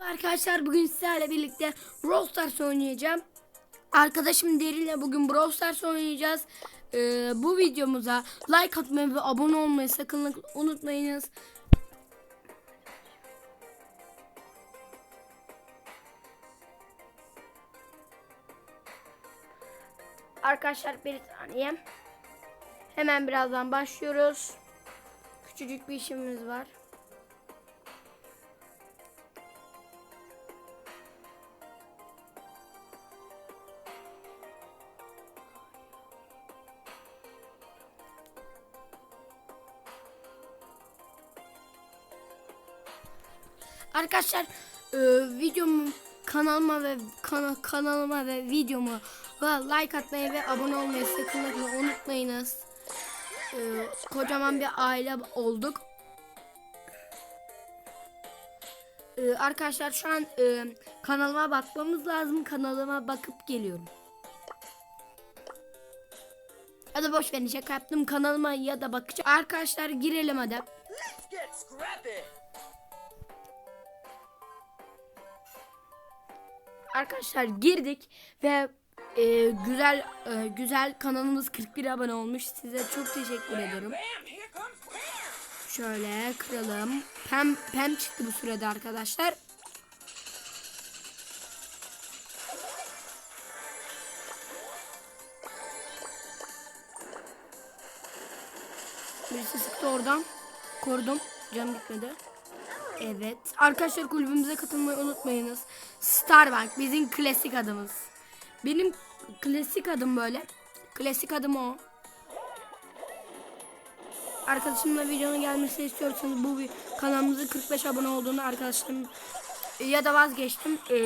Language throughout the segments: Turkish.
Arkadaşlar bugün sizlerle birlikte Brawl Stars oynayacağım. Arkadaşım Derin'le bugün Brawl Stars oynayacağız. Ee, bu videomuza like atmayı ve abone olmayı sakın unutmayınız. Arkadaşlar bir saniye. Hemen birazdan başlıyoruz. Küçücük bir işimiz var. Arkadaşlar e, videomu kanalıma ve kana, kanalıma ve videomu like atmayı ve abone olmayı sakın unutmayınız. E, kocaman bir aile olduk. E, arkadaşlar şu an e, kanalıma bakmamız lazım. Kanalıma bakıp geliyorum. Ya da boş verin şaka yaptım kanalıma ya da bakacağım. Arkadaşlar girelim hadi. Arkadaşlar girdik ve e, güzel e, güzel kanalımız 41 abone olmuş. Size çok teşekkür ederim. Şöyle kıralım. Pem pem çıktı bu sürede arkadaşlar. Birisi sıktı oradan. Korudum. Canım gitmedi. Evet. Arkadaşlar kulübümüze katılmayı unutmayınız. Starbank bizim klasik adımız. Benim klasik adım böyle. Klasik adım o. Arkadaşımla videonun gelmesini istiyorsanız bu bir kanalımızın 45 abone olduğunu arkadaşlarım ya da vazgeçtim. Ee,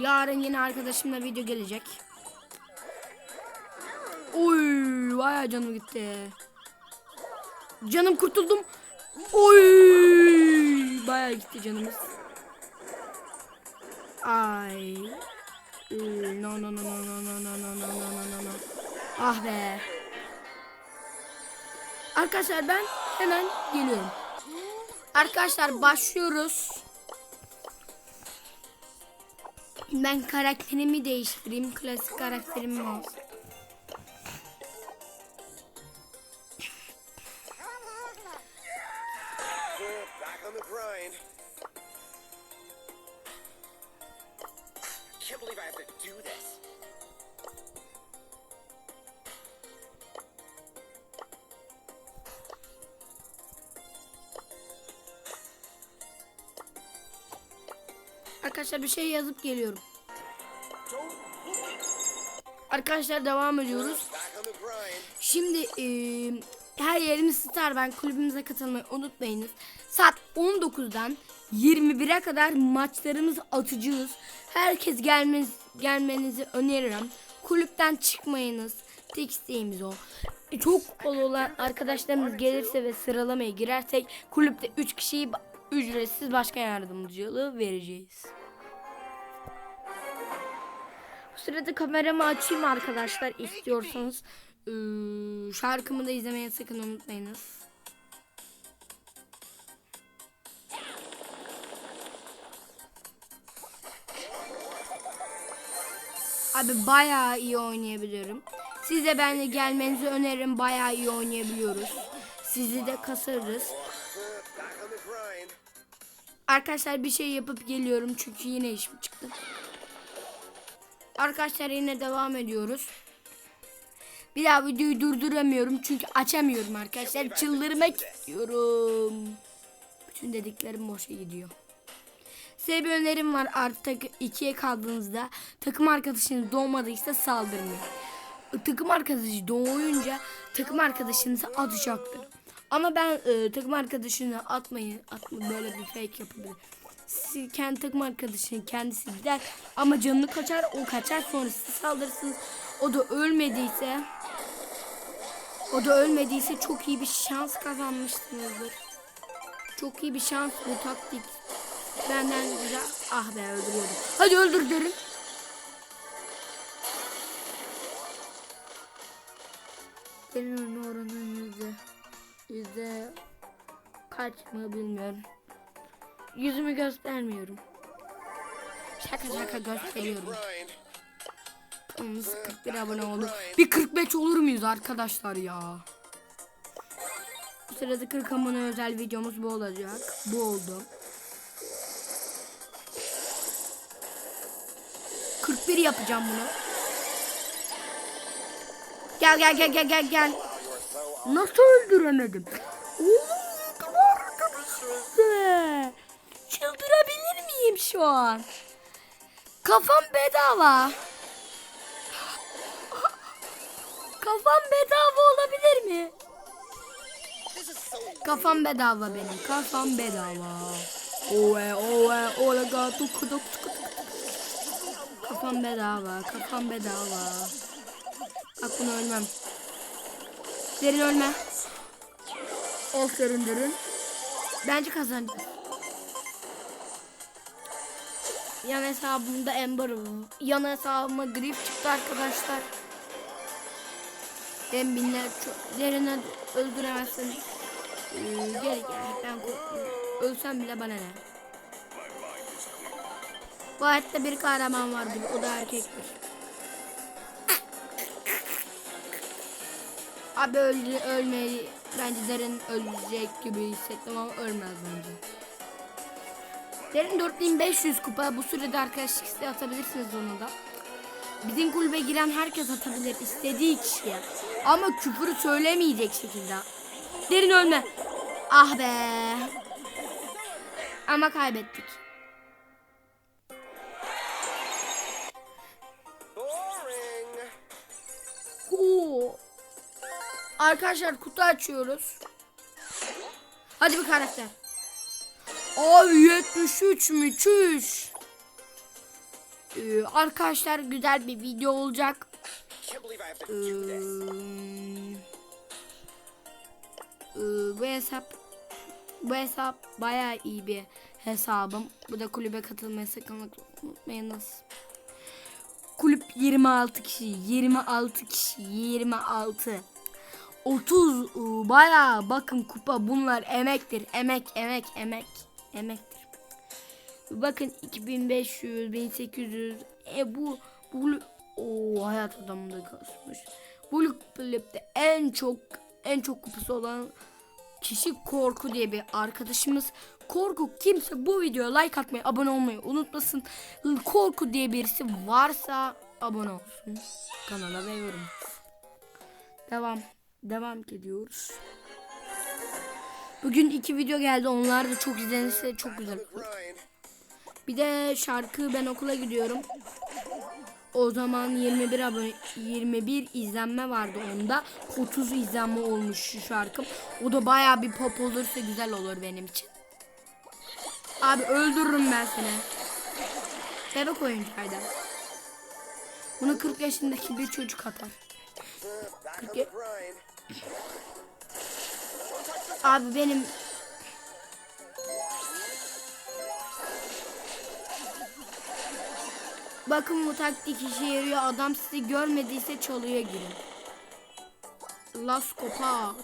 yarın yine arkadaşımla video gelecek. Oy, vay canım gitti. Canım kurtuldum. Oy! Bayağı gitti canımız. Ay. Ee, no no no no no no no no no no no. Ah be. Arkadaşlar ben hemen geliyorum. Arkadaşlar başlıyoruz. Ben karakterimi değiştireyim. Klasik karakterim olsun. Can't believe I have to do this. Arkadaşlar bir şey yazıp geliyorum. Arkadaşlar devam ediyoruz. Şimdi e, her yerimiz Star ben kulübümüze katılmayı unutmayınız. Saat 19'dan 21'e kadar maçlarımızı atacağız. Herkes gelmeniz, gelmenizi öneririm. Kulüpten çıkmayınız. Tek isteğimiz o. E, Çok kupalı olan arkadaşlarımız gelirse ve sıralamaya girersek kulüpte 3 kişiyi ücretsiz başkan yardımcılığı vereceğiz. Bu sırada kameramı açayım arkadaşlar istiyorsanız. Ee, şarkımı da izlemeye sakın unutmayınız. Abi bayağı iyi oynayabiliyorum. Siz de benimle gelmenizi öneririm. Bayağı iyi oynayabiliyoruz. Sizi de kasarız. Arkadaşlar bir şey yapıp geliyorum çünkü yine işim çıktı. Arkadaşlar yine devam ediyoruz. Bir daha videoyu durduramıyorum çünkü açamıyorum arkadaşlar. Çıldırmak istiyorum. Bütün dediklerim boşa gidiyor. Size bir önerim var artık ikiye kaldığınızda takım arkadaşınız doğmadıysa saldırmayın. Takım arkadaşı doğuyunca takım arkadaşınızı atacaktır. Ama ben e, takım arkadaşını atmayı, atma böyle bir fake yapabilir. Siz kendi takım arkadaşının kendisi gider ama canını kaçar, o kaçar sonra siz saldırırsınız. O da ölmediyse o da ölmediyse çok iyi bir şans kazanmışsınızdır. Çok iyi bir şans bu taktik. Benden güzel. Ah be öldürüyordum. Hadi öldür derim. Benim ölme oranım yüzde. Yüzde kaç mı bilmiyorum. Yüzümü göstermiyorum. Şaka şaka gösteriyorum. Yalnız 41 abone oldu. Bir 45 olur muyuz arkadaşlar ya? Bu sırada 40 abone özel videomuz bu olacak. Bu oldu. 41 yapacağım bunu. Gel gel gel gel gel gel. Nasıl öldüremedim? Çıldırabilir miyim şu an? Kafam bedava. Kafam bedava olabilir mi? Kafam bedava benim. Kafam bedava. Oe oe ola ga tuk tuk tuk tuk. Kafam bedava. Kafam bedava. Bak bunu ölmem. Derin ölme. Aferin derin. Bence kazanacağız. Yan hesabımda Ember Yan hesabıma grif çıktı arkadaşlar. Ben binler çok derine öldüremezsin. Ee, gel gel ben korkmuyorum. Ölsem bile bana ne? Bu hayatta bir kahraman vardır. O da erkektir. Abi öldü, ölmeyi bence derin ölecek gibi hissettim ama ölmez bence. Derin 4500 kupa. Bu sürede arkadaşlık isteği atabilirsiniz onu da. Bizim kulübe giren herkes atabilir istediği kişiye. Ama küfürü söylemeyecek şekilde. Derin ölme. Ah be. Ama kaybettik. Arkadaşlar kutu açıyoruz. Hadi bir karakter. Abi 73 mü? Çüş. Ee, arkadaşlar güzel bir video olacak. Ee, ee, bu hesap bu hesap bayağı iyi bir hesabım. Bu da kulübe katılmayı sakın unutmayınız. Kulüp 26 kişi, 26 kişi, 26. 30 ıı, bayağı bakın kupa bunlar emektir. Emek, emek, emek, emektir. Bakın 2500, 1800 e bu bu o hayat adamı da kasmış. Bu kulüpte en çok en çok kupası olan kişi Korku diye bir arkadaşımız. Korku kimse bu videoya like atmayı, abone olmayı unutmasın. Korku diye birisi varsa abone olsun kanala ve yorum. Devam. Devam ediyoruz. Bugün iki video geldi. Onlar da çok izlenirse çok güzel. olur. Bir de şarkı ben okula gidiyorum. O zaman 21 abone 21 izlenme vardı onda. 30 izlenme olmuş şu şarkım. O da bayağı bir pop olursa güzel olur benim için. Abi öldürürüm ben seni. Bebek oyuncuydu. Bunu 40 yaşındaki bir çocuk atar. Back on Okay. the grind. Abi benim Bakın bu taktik işe yarıyor. Adam sizi görmediyse çalıya girin. Las Copas.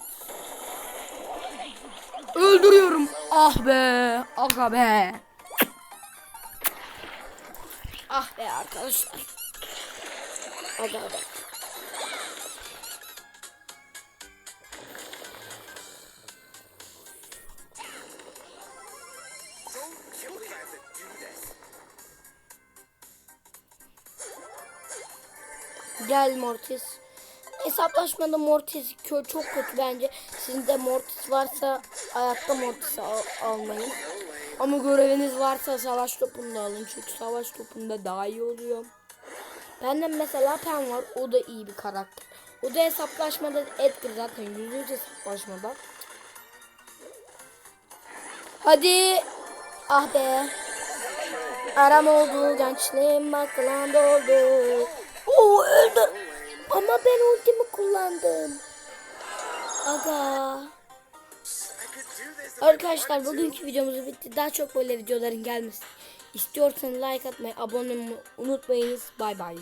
Öldürüyorum. Ah be. Aga be. Ah be arkadaşlar. Aga be. Gel Mortis. Hesaplaşmada Mortis çok kötü bence. Sizde Mortis varsa hayatta Mortis al almayın. Ama göreviniz varsa savaş topunu da alın. Çünkü savaş topunda daha iyi oluyor. Bende mesela Pen var. O da iyi bir karakter. O da hesaplaşmada Edgar zaten yüzde yüz hesaplaşmada. Hadi. Ah be. Aram oldu gençliğim akılan doldu. Oo öldü. Ama ben ultimi kullandım. Aga. Arkadaşlar bugünkü videomuz bitti. Daha çok böyle videoların gelmesi istiyorsanız like atmayı, abone olmayı unutmayınız. Bay bay.